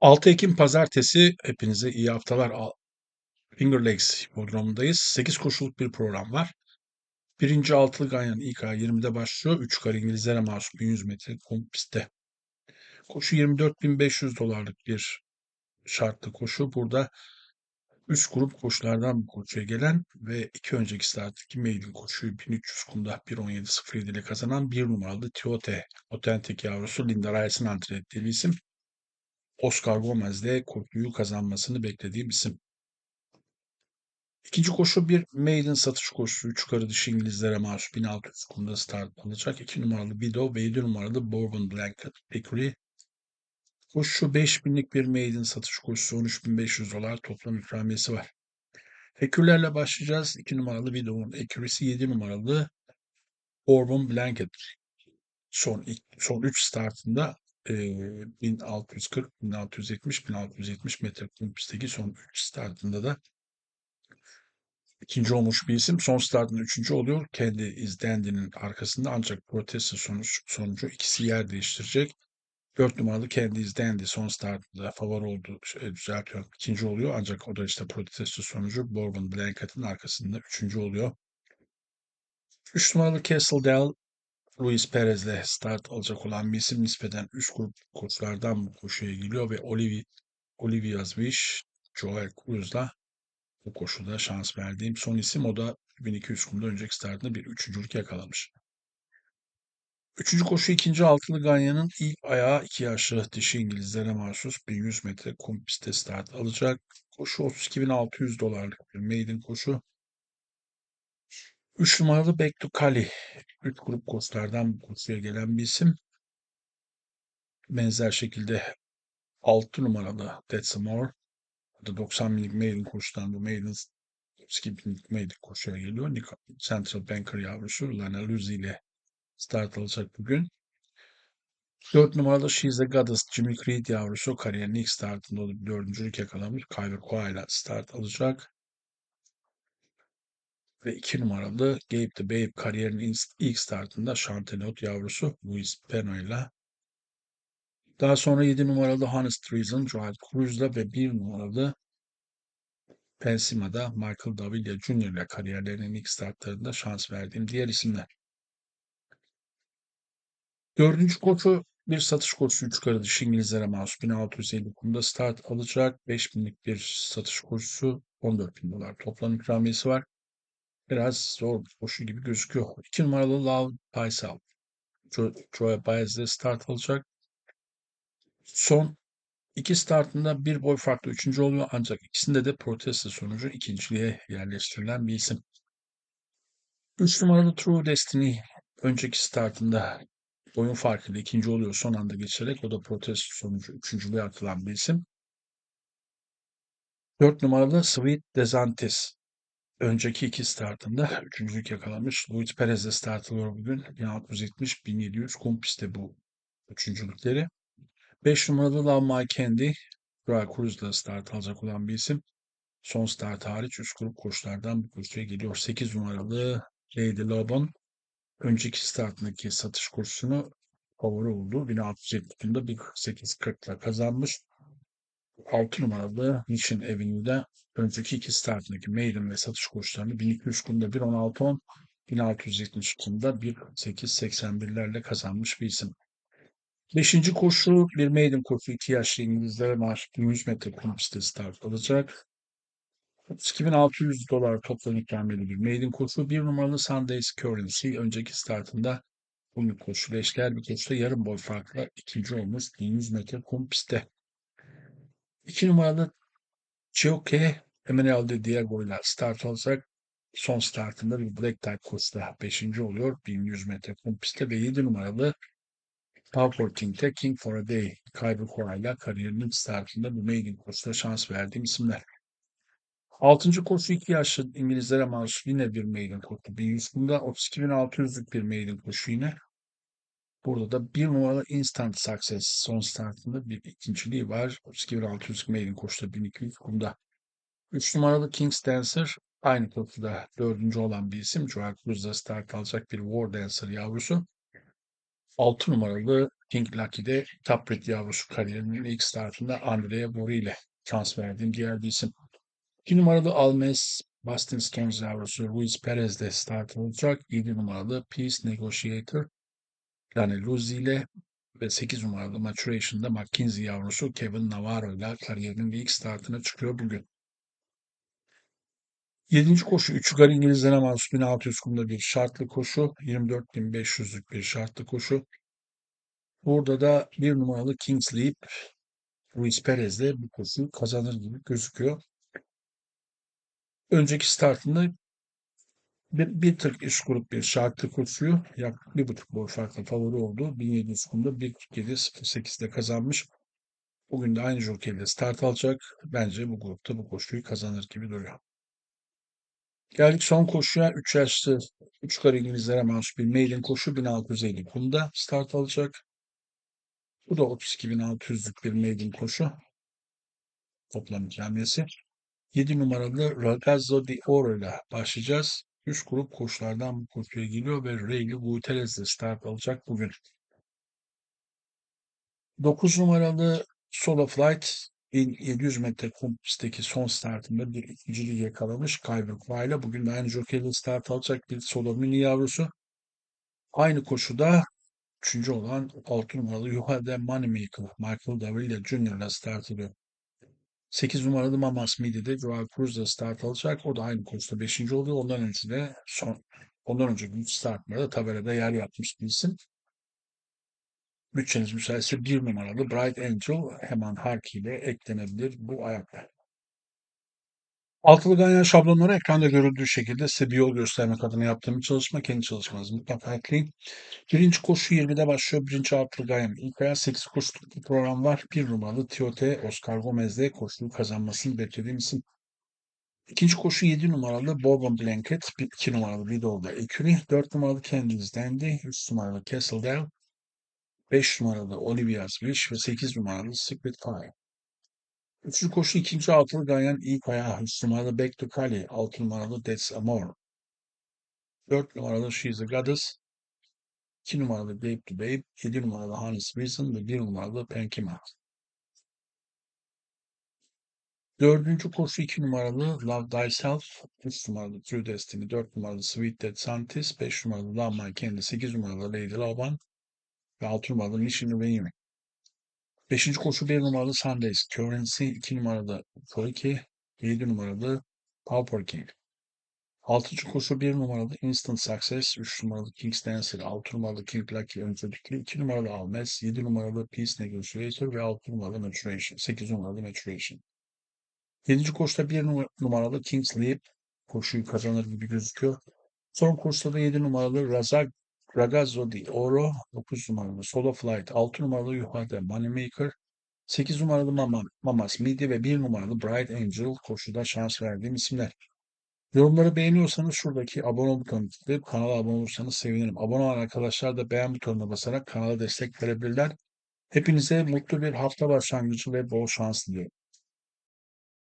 6 Ekim Pazartesi. Hepinize iyi haftalar. Al- Finger Lakes hipodromundayız. 8 koşuluk bir program var. Birinci altılı ganyan ay 20'de başlıyor. 3 kare İngilizlere mahsus 1100 metre kum pistte. Koşu 24.500 dolarlık bir şartlı koşu. Burada 3 grup koşulardan bu koşuya gelen ve iki önceki starttaki maiden koşuyu 1300 kumda 1.17.07 ile kazanan bir numaralı Tiote Authentic yavrusu Linda Rice'ın antren ettiği bir isim. Oscar Gomez'de koşuyu kazanmasını beklediğim isim. İkinci koşu bir maiden satış koşusu. Üç yukarı dışı İngilizlere mahsus 1600 kumda start alacak. 2 numaralı Bido ve 7 numaralı Bourbon Blanket Hickory. Koşu 5000'lik bir maiden satış koşusu. 13.500 dolar toplam ikramiyesi var. Ekürlerle başlayacağız. 2 numaralı Bido'nun ekürisi 7 numaralı Bourbon Blanket. Son son 3 startında e, 1640, 1670, 1670 metre kum pistteki son 3 startında da ikinci olmuş bir isim. Son startında üçüncü oluyor. Kendi izlendiğinin arkasında ancak protesto sonuç, sonucu ikisi yer değiştirecek. Dört numaralı kendi izlendi. Son startında favori oldu. Şey, düzeltiyorum. ikinci oluyor. Ancak o da işte protesto sonucu Bourbon Blanket'ın arkasında üçüncü oluyor. Üç numaralı Castle Dell Luis Perez'le start alacak olan bir isim nispeten üst grup koçlardan bu koşuya geliyor ve Olivia, Olivia Zwish, Joel Cruz'la bu koşuda şans verdiğim son isim. O da 1200 kumda önceki startında bir üçüncülük yakalamış. Üçüncü koşu ikinci altılı Ganyan'ın ilk ayağı iki yaşlı dişi İngilizlere mahsus 1100 metre kum pistte start alacak. Koşu 32.600 dolarlık bir maiden koşu. 3 numaralı Back to Cali. 3 grup koçlardan bu koşuya gelen bir isim. Benzer şekilde 6 numaralı That's More. O da 90 binlik maiden koşudan bu maiden 32 binlik maiden koşuya geliyor. Central Banker yavrusu Lana Luzi ile start alacak bugün. 4 numaralı She's a Goddess Jimmy Creed yavrusu kariyerin ilk startında olup dördüncülük yakalamış. Kyler Koa ile start alacak. Ve 2 numaralı Gabe the Babe kariyerinin ilk startında Chantelot yavrusu Luis Peno ile daha sonra 7 numaralı Honest Treason Joel Cruz'la ve 1 numaralı Pensima'da Michael Davila Jr. ile kariyerlerinin ilk startlarında şans verdiğim diğer isimler. Dördüncü koçu bir satış koçu 3 karı dışı İngilizlere mahsus 1650 kumda start alacak. 5000'lik bir satış koçusu 14 bin dolar toplam ikramiyesi var. Biraz zor koşu gibi gözüküyor. 2 numaralı Love Paisal. Joe Baez'de start alacak. Son iki startında bir boy farklı üçüncü oluyor ancak ikisinde de protesto sonucu ikinciliğe yerleştirilen bir isim. 3 numaralı True Destiny önceki startında boyun farkıyla ikinci oluyor son anda geçerek. O da protesto sonucu üçüncülüğe atılan bir isim. 4 numaralı Sweet Desantis önceki iki startında üçüncülük yakalamış. Luis Perez de start alıyor bugün. 1670-1700 kum pistte bu üçüncülükleri. 5 numaralı My Candy Royal Cruise'la start alacak olan bir isim. Son start hariç üst grup koşulardan bu koşuya geliyor. 8 numaralı Lady Lobon önceki startındaki satış kursunu favori oldu. 1670'de 1.48.40'la kazanmış. 6 numaralı Mission Avenue'da önceki iki startındaki maiden ve satış koşularını 1200 kumda 1.16.10 1670 kumda 1.881'lerle kazanmış bir isim. Beşinci koşu bir maiden koşu. iki yaşlı İngilizlere maaş 100 metre kum pistte start alacak. 2600 dolar toplam ikramiyeli bir maiden koşu. Bir numaralı Sundays Currency önceki startında bu bir koşu. Eşler bir koşuda yarım boy farkla ikinci olmuş 1100 metre kum pistte. İki numaralı Chioke Emeralde Diego ile start alacak. Son startında bir Black Type koşuda beşinci oluyor. 1100 metre kum ve 7 numaralı Power King'de King for a Day Kyber Koray'la kariyerinin startında bu maiden koşuda şans verdiğim isimler. Altıncı koşu iki yaşlı İngilizlere mahsus yine bir maiden koşu. 1100 kumda 32.600'lük bir maiden koşu yine. Burada da bir numaralı Instant Success son startında bir ikinciliği var. 32.600 maiden koşuda 1200 kumda. Üç numaralı King's Dancer aynı koşuda dördüncü olan bir isim. Joel Cruz'da start alacak bir War Dancer yavrusu. 6 numaralı King Lucky'de Taprit yavrusu kariyerinin ilk startında Andrea Bori ile şans verdiğim diğer bir isim. 2 numaralı Almes Boston Stones yavrusu Ruiz Perez'de start olacak. 7 numaralı Peace Negotiator Daniel Luzzi ile ve 8 numaralı Maturation'da McKinsey yavrusu Kevin Navarro ile kariyerinin ilk startına çıkıyor bugün. 7. koşu 3 gar İngilizlere mahsus 1600 kumda bir şartlı koşu. 24.500'lük bir şartlı koşu. Burada da bir numaralı Kings Leap Ruiz Perez de bu koşuyu kazanır gibi gözüküyor. Önceki startında bir, bir tık üst grup bir şartlı koşuyu yaklaşık bir buçuk boy farklı favori oldu. 1700 kumda 1.47.08'de kazanmış. Bugün de aynı jokeyle start alacak. Bence bu grupta bu koşuyu kazanır gibi duruyor. Geldik son koşuya. 3 yaşlı 3 kar İngilizlere mahsus bir maiden koşu 1650 kumda start alacak. Bu da 32.600'lük bir maiden koşu. Toplam ikramiyesi. 7 numaralı Ragazzo di Oro ile başlayacağız. Üst grup koşulardan bu koşuya geliyor ve Rayli Guterres ile start alacak bugün. 9 numaralı Solo Flight 1700 metre kum pistteki son startında bir ikinciliği yakalamış Kyber Kuay'la. Bugün de aynı jokeyle start alacak bir solo mini yavrusu. Aynı koşuda üçüncü olan 6 numaralı Yuhade Moneymaker Michael Davila Jr. ile start alıyor. 8 numaralı Mamas Midi'de Joao Cruz'la start alacak. O da aynı koşuda 5. oluyor. Ondan önce de son ondan önce gün startlarda tabelada yer yapmış bir isim. Bütçeniz müsaitse bir numaralı Bright Angel hemen Harki ile eklenebilir bu ayakta. Altılı ganyan şablonları ekranda görüldüğü şekilde size bir yol göstermek adına yaptığım bir çalışma. Kendi çalışmanızı mutlaka ekleyin. Birinci koşu 20'de başlıyor. Birinci altılı ganyan. İlk ayağı 8 koşuluk program var. Bir numaralı Tiote Oscar Gomez'de koşuyu kazanmasını beklediğim isim. İkinci koşu 7 numaralı Bourbon Blanket, 2 numaralı Vidal'da Eküri, 4 numaralı Candice Dandy, 3 numaralı Castledale, 5 numaralı Olivia Swish ve 8 numaralı Secret Fire. Üçüncü koşu ikinci altılı ganyan ilk ayağı. 3 numaralı Back to Cali, 6 numaralı That's Amor. 4 numaralı She's a Goddess, 2 numaralı Babe to Babe, 7 numaralı Hannes Wilson ve 1 numaralı Penkima. Dördüncü koşu 2 numaralı Love Thyself, 3 numaralı True Destiny, 4 numaralı Sweet Dead Santis, 5 numaralı Love My Candy, 8 numaralı Lady Laban ve 6 numaralı Mission Venue. Beşinci koşu 1 numaralı Sundays, Currency, 2 numaralı Toriki, 7 numaralı Power King. Altıncı koşu 1 numaralı Instant Success, 3 numaralı King's Dancer, 6 numaralı King Lucky öncelikli, 2 numaralı Almes, 7 numaralı Peace Negotiator ve 6 numaralı Maturation, 8 numaralı Maturation. Yedinci koşuda 1 numaralı King's Leap koşuyu kazanır gibi gözüküyor. Son koşuda da 7 numaralı Razag Ragazzo di Oro, 9 numaralı Solo Flight, 6 numaralı Yuhade Moneymaker, 8 numaralı Mama, Mamas Midi ve 1 numaralı Bright Angel koşuda şans verdiğim isimler. Yorumları beğeniyorsanız şuradaki abone butonuna tıklayıp kanala abone olursanız sevinirim. Abone olan arkadaşlar da beğen butonuna basarak kanala destek verebilirler. Hepinize mutlu bir hafta başlangıcı ve bol şans diliyorum.